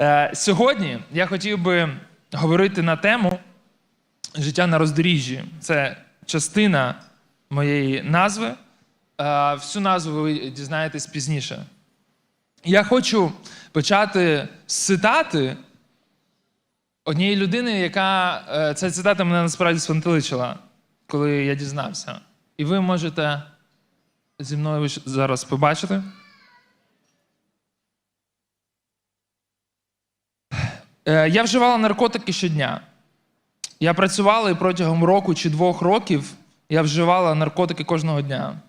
Е, Сьогодні я хотів би говорити на тему життя на роздоріжжі. Це частина моєї назви. Е, Всю назву ви дізнаєтесь пізніше. Я хочу почати з цитати однієї людини, яка е, ця цитата мене насправді спантеличила, коли я дізнався. І ви можете зі мною зараз побачити. Е, Я вживала наркотики щодня. Я працювала і протягом року чи двох років я вживала наркотики кожного дня.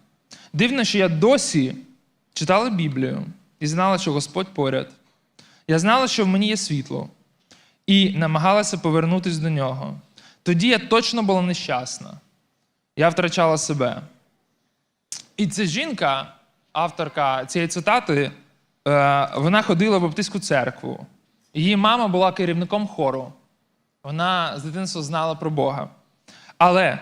Дивно, що я досі читала Біблію і знала, що Господь поряд. Я знала, що в мені є світло, і намагалася повернутися до нього. Тоді я точно була нещасна. Я втрачала себе. І ця жінка, авторка цієї цитати, е, вона ходила в Баптистську церкву. Її мама була керівником хору. Вона з дитинства знала про Бога. Але,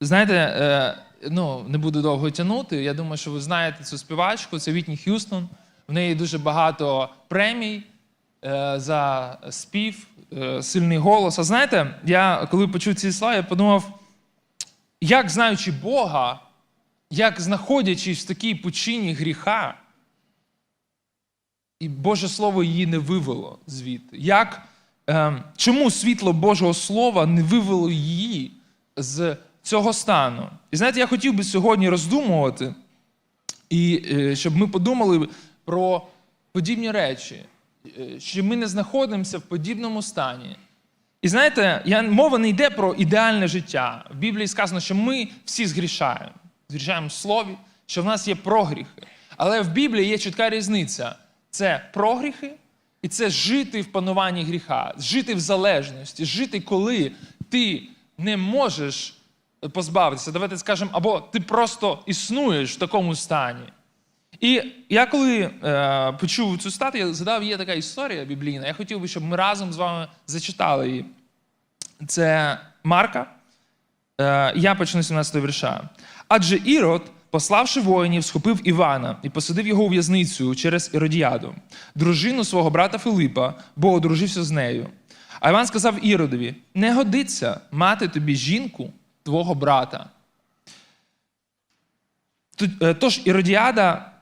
знаєте, е, ну, не буду довго тягнути. Я думаю, що ви знаєте цю співачку, це Вітні Х'юстон. В неї дуже багато премій е, за спів, е, сильний голос. А знаєте, я коли почув ці слова, я подумав, як знаючи Бога, як знаходячись в такій пучині гріха, і Боже Слово її не вивело звідти. Як, е, чому світло Божого Слова не вивело її з цього стану? І знаєте, я хотів би сьогодні роздумувати, і е, щоб ми подумали про подібні речі, е, що ми не знаходимося в подібному стані. І знаєте, я, мова не йде про ідеальне життя. В Біблії сказано, що ми всі згрішаємо. Згрішаємо в слові, що в нас є прогріхи. Але в Біблії є чітка різниця: це прогріхи, і це жити в пануванні гріха, жити в залежності, жити, коли ти не можеш позбавитися. Давайте скажемо, або ти просто існуєш в такому стані. І я коли е, почув цю стату, я згадав, є така історія біблійна. Я хотів би, щоб ми разом з вами зачитали її. Це Марка. Е, я почну з 17 вірша. Адже Ірод, пославши воїнів, схопив Івана і посадив його у в'язницю через Іродіаду, дружину свого брата Филипа, бо одружився з нею. А Іван сказав Іродові: не годиться мати тобі жінку твого брата. Е, Тож Іродіада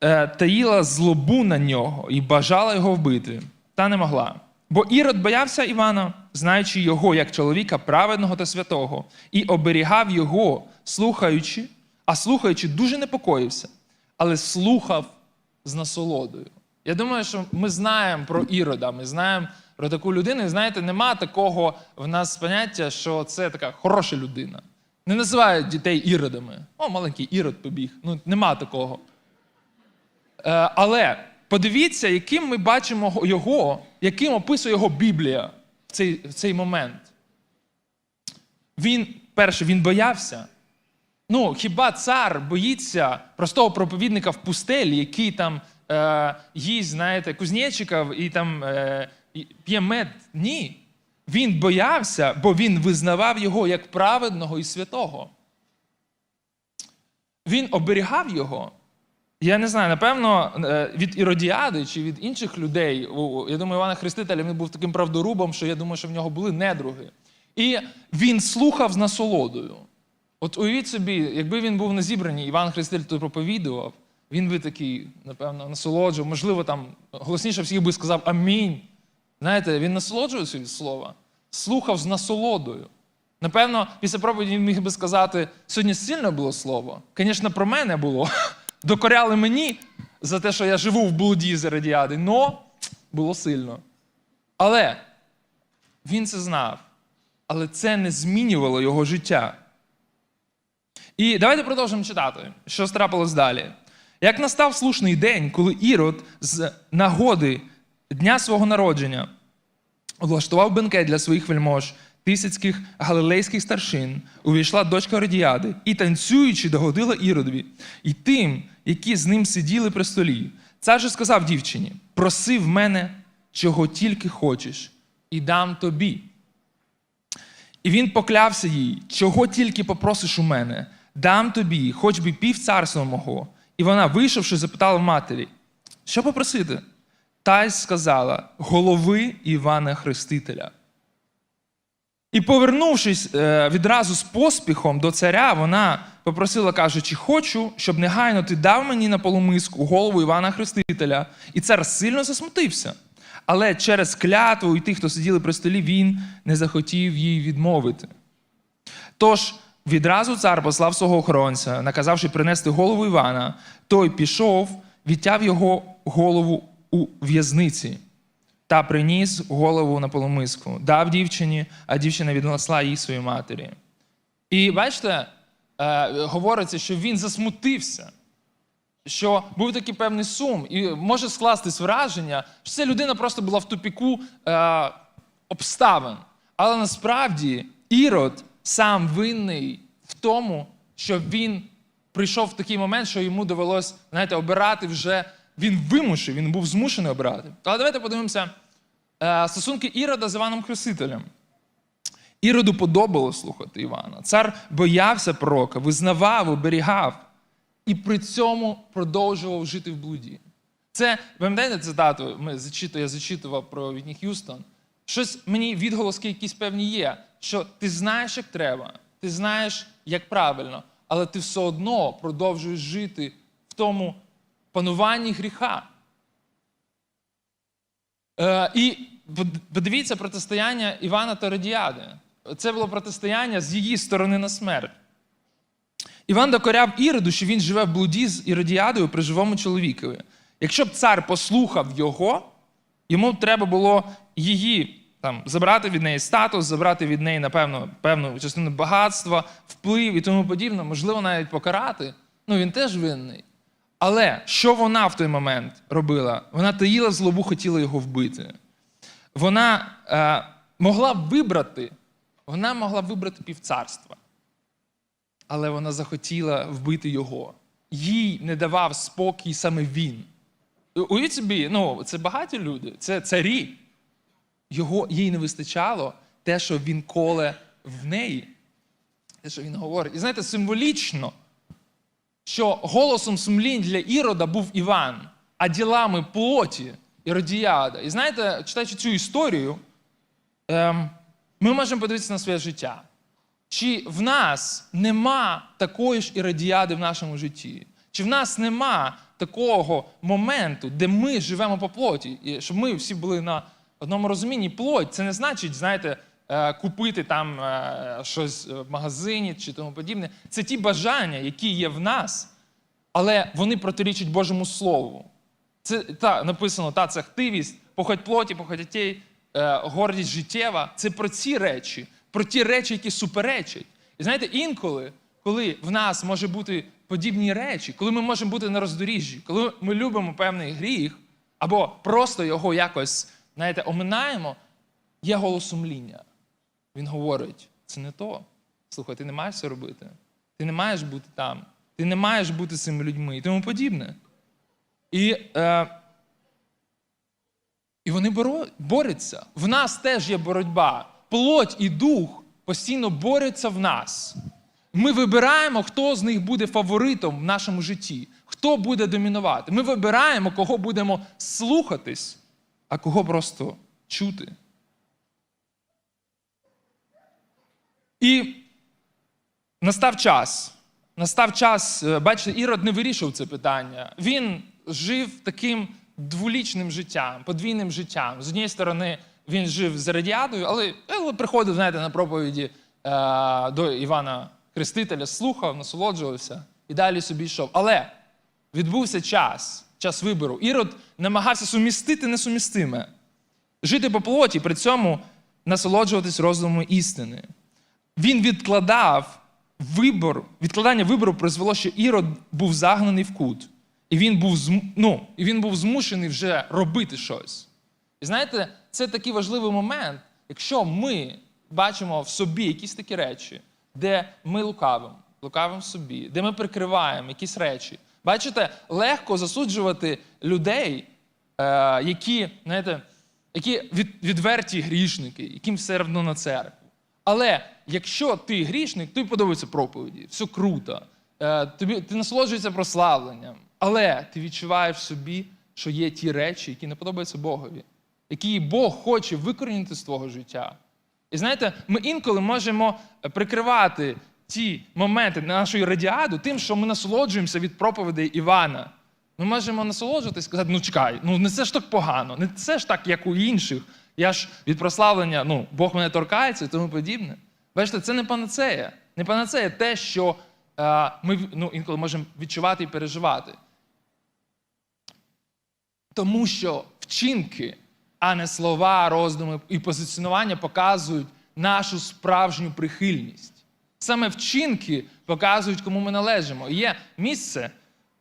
е, таїла злобу на нього і бажала його вбити, та не могла. Бо Ірод боявся Івана, знаючи його як чоловіка праведного та святого, і оберігав його, слухаючи, а слухаючи, дуже непокоївся, але слухав з насолодою. Я думаю, що ми знаємо про Ірода, ми знаємо про таку людину, і знаєте, нема такого в нас поняття, що це така хороша людина. Не називають дітей іродами. О, маленький ірод побіг. Ну, нема такого. Е, але подивіться, яким ми бачимо його, яким описує його Біблія в цей, в цей момент. Він, перше, він боявся. Ну, хіба цар боїться простого проповідника в пустелі, який там е, їсть, знаєте, кузнечиків і там е, п'є мед? Ні. Він боявся, бо він визнавав його як праведного і святого. Він оберігав його. Я не знаю, напевно, е, від Іродіади чи від інших людей. Я думаю, Івана Хрестителя він був таким правдорубом, що я думаю, що в нього були недруги. І він слухав з насолодою. От уявіть собі, якби він був на зібранні, Іван Хреститель тут проповідував, він би такий, напевно, насолоджував, можливо, там голосніше всіх би сказав Амінь. Знаєте, він насолоджувався від слова, слухав з насолодою. Напевно, після проповіді він міг би сказати, сьогодні сильне було слово. Звісно, про мене було. Докоряли мені за те, що я живу в блуді з радіади, но було сильно. Але він це знав. Але це не змінювало його життя. І давайте продовжимо читати, що трапилось далі. Як настав слушний день, коли Ірод з нагоди дня свого народження влаштував бенкет для своїх вельмож, тисяцьких галилейських старшин, увійшла дочка Родіади і, танцюючи, догодила Іродові і тим, які з ним сиділи при столі. Цар же сказав дівчині: проси в мене, чого тільки хочеш, і дам тобі. І він поклявся їй, чого тільки попросиш у мене, дам тобі, хоч би пів царства мого. І вона, вийшовши, запитала матері, що попросити? та й сказала голови Івана Хрестителя. І, повернувшись е, відразу з поспіхом до царя, вона попросила, кажучи, хочу, щоб негайно ти дав мені на полумиску голову Івана Хрестителя. І цар сильно засмутився. Але через клятву і тих, хто сиділи при столі, він не захотів їй відмовити. Тож відразу цар послав свого охоронця, наказавши принести голову Івана. Той пішов, відтяв його голову у в'язниці та приніс голову на полумиску, дав дівчині, а дівчина віднесла її своїй матері. І бачите, е, говориться, що він засмутився, що був такий певний сум, і може скластись враження, що ця людина просто була в тупіку е, обставин. Але насправді Ірод сам винний в тому, що він прийшов в такий момент, що йому довелось знаєте, обирати вже. Він вимушив, він був змушений обирати. Але давайте подивимося е, стосунки Ірода з Іваном Хрестителем. Іроду подобалось слухати Івана. Цар боявся пророка, визнавав, оберігав і при цьому продовжував жити в блуді. Це, пам'ятаєте цитату, ми я зачитував про Вітні Х'юстон. Щось мені відголоски якісь певні є, що ти знаєш, як треба, ти знаєш, як правильно, але ти все одно продовжуєш жити в тому пануванні гріха. Е, і подивіться протистояння Івана та Радіади. Це було протистояння з її сторони на смерть. Іван докоряв Іроду, що він живе в блуді з Іродіадою при живому чоловікові. Якщо б цар послухав його, йому треба було її там, забрати від неї статус, забрати від неї, напевно, певну частину багатства, вплив і тому подібне, можливо, навіть покарати. Ну, він теж винний. Але що вона в той момент робила? Вона таїла злобу, хотіла його вбити. Вона е, могла вибрати, вона могла вибрати півцарства. Але вона захотіла вбити його. Їй не давав спокій саме він. Уявіть собі, ну, це багаті люди, це царі. Його, їй не вистачало те, що він коле в неї, те, що він говорить. І знаєте, символічно, що голосом сумлінь для Ірода був Іван, а ділами плоті Іродіада. І знаєте, читаючи цю історію, ем, ми можемо подивитися на своє життя. Чи в нас нема такої ж іродіади в нашому житті? Чи в нас нема такого моменту, де ми живемо по плоті, щоб ми всі були на одному розумінні? Плоть це не значить, знаєте, е, купити там е, щось в магазині чи тому подібне. Це ті бажання, які є в нас, але вони протирічать Божому Слову. Це та написано та це активість, похоть плоті, похоть дітей, е, гордість життєва. Це про ці речі, про ті речі, які суперечать. І знаєте, інколи, коли в нас може бути подібні речі, коли ми можемо бути на роздоріжжі, коли ми любимо певний гріх, або просто його якось, знаєте, оминаємо, є голос сумління. Він говорить: це не то. Слухай, ти не маєш це робити. Ти не маєш бути там. Ти не маєш бути з цими людьми і тому подібне. І, е, і вони боро, борються. В нас теж є боротьба. Плоть і дух постійно борються в нас. Ми вибираємо, хто з них буде фаворитом в нашому житті, хто буде домінувати. Ми вибираємо, кого будемо слухатись, а кого просто чути. І настав час. Настав час, е, бачите, Ірод не вирішив це питання. Він жив таким дволічним життям, подвійним життям. З однієї сторони, він жив з радіадою, але але приходив, знаєте, на проповіді е, до Івана Хрестителя, слухав, насолоджувався і далі собі йшов. Але відбувся час, час вибору. Ірод намагався сумістити несумістиме, жити по плоті, при цьому насолоджуватись роздумом істини. Він відкладав вибор, відкладання вибору призвело, що Ірод був загнаний в кут. І він був ну, і він був змушений вже робити щось. І знаєте, це такий важливий момент, якщо ми бачимо в собі якісь такі речі, де ми лукавимо, лукавимо собі, де ми прикриваємо якісь речі. Бачите, легко засуджувати людей, е, які, знаєте, які відверті грішники, яким все одно на церкву. Але якщо ти грішник, тобі подобаються проповіді, все круто, е, тобі, ти насолоджуєшся прославленням, але ти відчуваєш в собі, що є ті речі, які не подобаються Богові, які Бог хоче викорінити з твого життя. І знаєте, ми інколи можемо прикривати ті моменти нашої радіаду тим, що ми насолоджуємося від проповідей Івана. Ми можемо насолоджуватись і сказати, ну чекай, ну не це ж так погано, не це ж так, як у інших. Я ж від прославлення, ну, Бог мене торкається і тому подібне. Бачите, це не панацея. Не панацея те, що е, ми ну, інколи можемо відчувати і переживати. Тому що вчинки, а не слова, роздуми і позиціонування показують нашу справжню прихильність. Саме вчинки показують, кому ми належимо. І Є місце,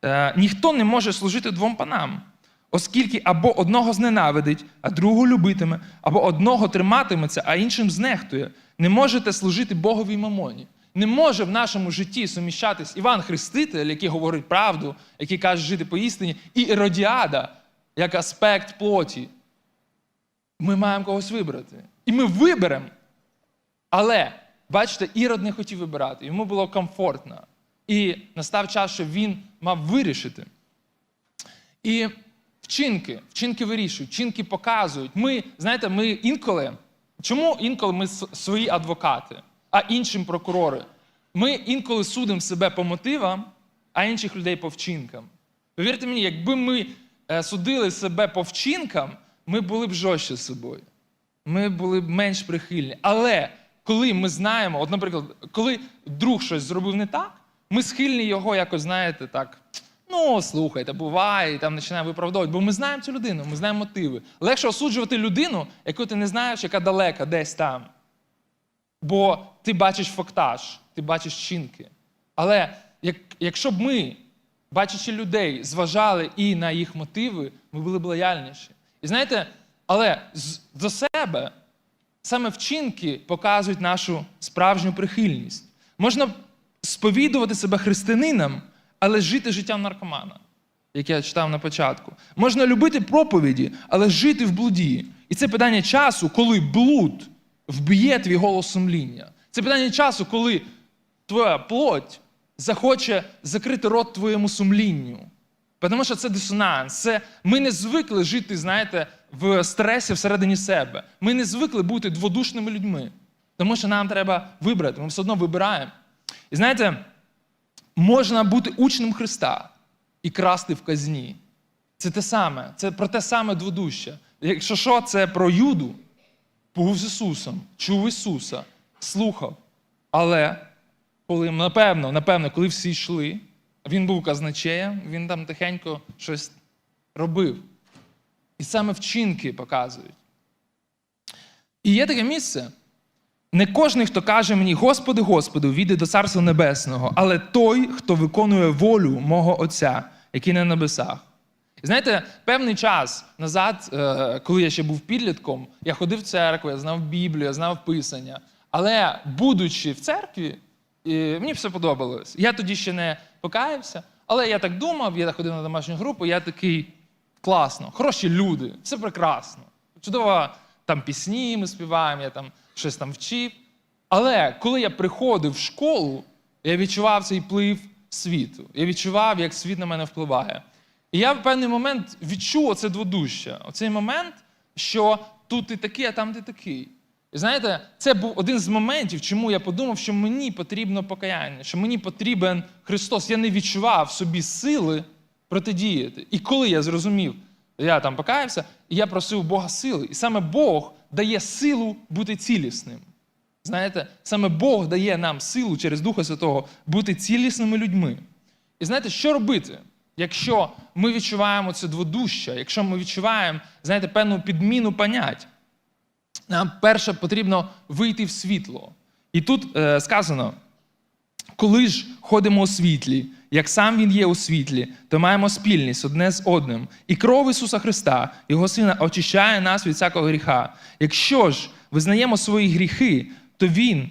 е, ніхто не може служити двом панам, оскільки або одного зненавидить, а другого любитиме, або одного триматиметься, а іншим знехтує. Не можете служити Богові й мамоні. Не може в нашому житті суміщатись Іван Хреститель, який говорить правду, який каже жити по істині, і Іродіада як аспект плоті. Ми маємо когось вибрати. І ми виберемо. Але, бачите, Ірод не хотів вибирати, йому було комфортно. І настав час, що він мав вирішити. І вчинки, вчинки вирішують, вчинки показують. Ми, знаєте, ми інколи. Чому інколи ми свої адвокати, а іншим прокурори? Ми інколи судимо себе по мотивам, а інших людей по вчинкам. Повірте мені, якби ми е, судили себе по вчинкам, ми були б жорстче з собою. Ми були б менш прихильні. Але коли ми знаємо, от, наприклад, коли друг щось зробив не так, ми схильні його якось, знаєте, так. Ну, слухайте, буває, і там починаємо виправдовувати, бо ми знаємо цю людину, ми знаємо мотиви. Легше осуджувати людину, яку ти не знаєш, яка далека, десь там. Бо ти бачиш фактаж, ти бачиш чинки. Але як, якщо б ми, бачачи людей, зважали і на їх мотиви, ми були б лояльніші. І знаєте, але з, до себе саме вчинки показують нашу справжню прихильність. Можна сповідувати себе християнином, але жити життям наркомана, як я читав на початку. Можна любити проповіді, але жити в блуді. І це питання часу, коли блуд вб'є твій голос сумління. Це питання часу, коли твоя плоть захоче закрити рот твоєму сумлінню. Тому що це дисонанс. Це ми не звикли жити, знаєте, в стресі всередині себе. Ми не звикли бути дводушними людьми. Тому що нам треба вибрати. Ми все одно вибираємо. І знаєте, можна бути учнем Христа і красти в казні. Це те саме, це про те саме дводуще. Якщо що, це про Юду, був з Ісусом, чув Ісуса, слухав. Але коли, напевно, напевно, коли всі йшли, він був казначеєм, він там тихенько щось робив. І саме вчинки показують. І є таке місце. Не кожен, хто каже мені, Господи, Господи, війде до Царства Небесного, але той, хто виконує волю мого Отця, який на небесах. І знаєте, певний час назад, е, коли я ще був підлітком, я ходив в церкву, я знав Біблію, я знав Писання. Але, будучи в церкві, мені все подобалось. Я тоді ще не покаявся, але я так думав, я ходив на домашню групу, я такий класно, хороші люди, все прекрасно. Чудово, там пісні ми співаємо, я там щось там вчив. Але коли я приходив в школу, я відчував цей плив світу. Я відчував, як світ на мене впливає. І я в певний момент відчув оце дводуще. Оцей момент, що тут ти такий, а там ти такий. І знаєте, це був один з моментів, чому я подумав, що мені потрібно покаяння, що мені потрібен Христос. Я не відчував в собі сили протидіяти. І коли я зрозумів, я там покаявся, і я просив Бога сили. І саме Бог дає силу бути цілісним. Знаєте, саме Бог дає нам силу через Духа Святого бути цілісними людьми. І знаєте, що робити, якщо ми відчуваємо це дводуще, якщо ми відчуваємо, знаєте, певну підміну понять? Нам перше потрібно вийти в світло. І тут е, сказано: коли ж ходимо у світлі, як сам Він є у світлі, то маємо спільність одне з одним. І кров Ісуса Христа, Його Сина, очищає нас від всякого гріха. Якщо ж визнаємо свої гріхи, то Він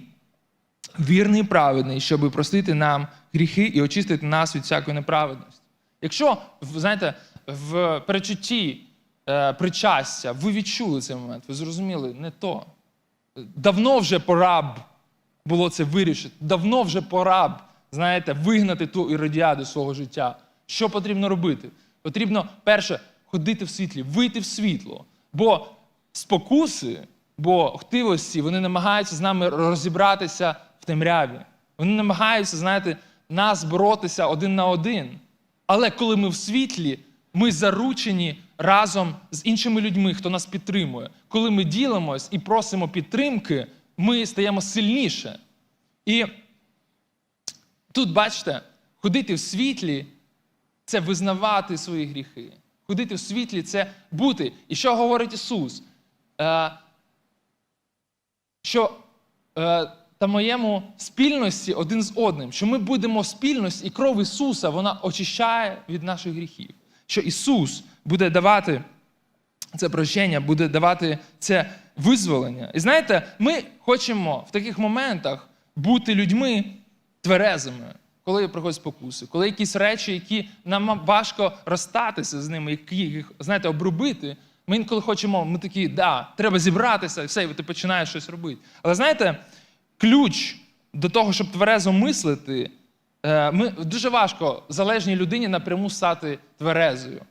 вірний і праведний, щоб простити нам гріхи і очистити нас від всякої неправедності. Якщо, знаєте, в перечутті е, причастя ви відчули цей момент, ви зрозуміли, не то. Давно вже пора б було це вирішити. Давно вже пора б, знаєте, вигнати ту іродіаду свого життя. Що потрібно робити? Потрібно, перше, ходити в світлі, вийти в світло. Бо спокуси, бо хтивості, вони намагаються з нами розібратися в темряві. Вони намагаються, знаєте, нас боротися один на один. Але коли ми в світлі, ми заручені разом з іншими людьми, хто нас підтримує. Коли ми ділимось і просимо підтримки, ми стаємо сильніше. І тут, бачите, ходити в світлі це визнавати свої гріхи. Ходити в світлі це бути. І що говорить Ісус? Е, що е, та моєму спільності один з одним, що ми будемо в спільності, і кров Ісуса вона очищає від наших гріхів. Що Ісус буде давати це прощення, буде давати це визволення. І знаєте, ми хочемо в таких моментах бути людьми тверезими, коли приходять спокуси, коли якісь речі, які нам важко розстатися з ними, які їх, знаєте, обробити. Ми інколи хочемо, ми такі, да, треба зібратися, і все, і ти починаєш щось робити. Але знаєте, ключ до того, щоб тверезо мислити, е, ми дуже важко залежній людині напряму стати тверезою.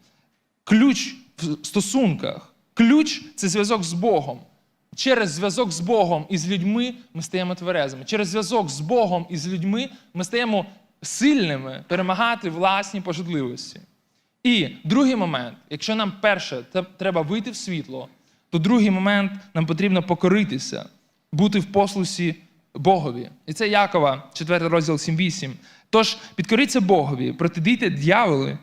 Ключ в стосунках, ключ це зв'язок з Богом. Через зв'язок з Богом і з людьми ми стаємо тверезими. Через зв'язок з Богом і з людьми ми стаємо сильними перемагати власні пожадливості. І другий момент, якщо нам перше треба вийти в світло, то другий момент нам потрібно покоритися, бути в послусі Богові. І це Якова, 4 розділ 7-8. Тож підкоріться Богові, протидійте дьяволи,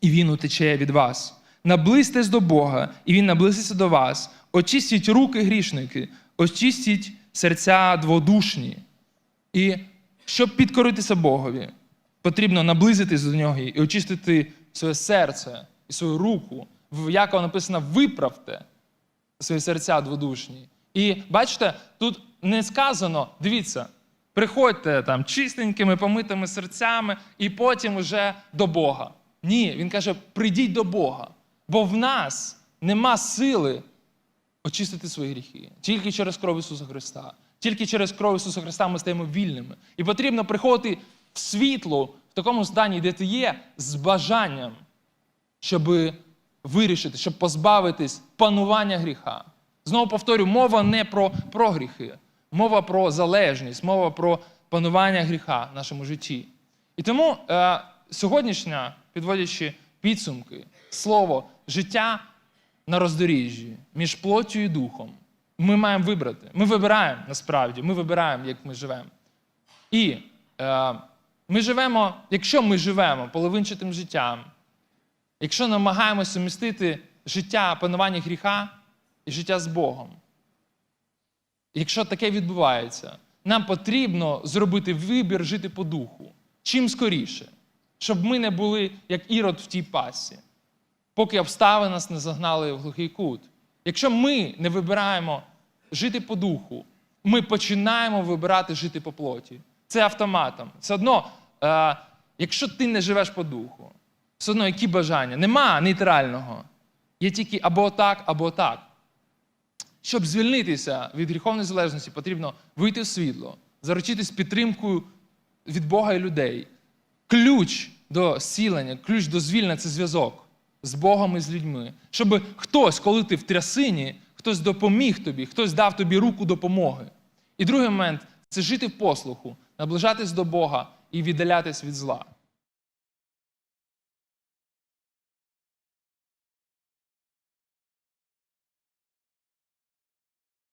і він утече від вас. Наблизьтесь до Бога, і Він наблизиться до вас. Очистіть руки грішники, очистіть серця дводушні. І щоб підкоритися Богові, потрібно наблизитись до нього і очистити своє серце і свою руку. В Якова написано виправте свої серця дводушні. І бачите, тут не сказано, дивіться, приходьте там чистенькими, помитими серцями і потім уже до Бога. Ні, він каже, прийдіть до Бога. Бо в нас нема сили очистити свої гріхи. Тільки через кров Ісуса Христа. Тільки через кров Ісуса Христа ми стаємо вільними. І потрібно приходити в світло в такому стані, де ти є, з бажанням, щоб вирішити, щоб позбавитись панування гріха. Знову повторю, мова не про, про гріхи, мова про залежність, мова про панування гріха в нашому житті. І тому е, сьогоднішня, підводячи підсумки, слово життя на роздоріжжі між плоттю і духом. Ми маємо вибрати. Ми вибираємо насправді, ми вибираємо, як ми живемо. І е, ми живемо, якщо ми живемо половинчатим життям, якщо намагаємося сумістити життя панування гріха і життя з Богом, якщо таке відбувається, нам потрібно зробити вибір жити по духу чим скоріше, щоб ми не були як ірод в тій пасі, поки обставини нас не загнали в глухий кут. Якщо ми не вибираємо жити по духу, ми починаємо вибирати жити по плоті. Це автоматом. Все одно, е, якщо ти не живеш по духу, все одно які бажання? Нема нейтрального. Є тільки або так, або так. Щоб звільнитися від гріховної залежності, потрібно вийти в світло, заручитись підтримкою від Бога і людей. Ключ до зцілення, ключ до звільнення це зв'язок з Богом і з людьми. Щоб хтось, коли ти в трясині, хтось допоміг тобі, хтось дав тобі руку допомоги. І другий момент це жити в послуху, наближатись до Бога і віддалятись від зла.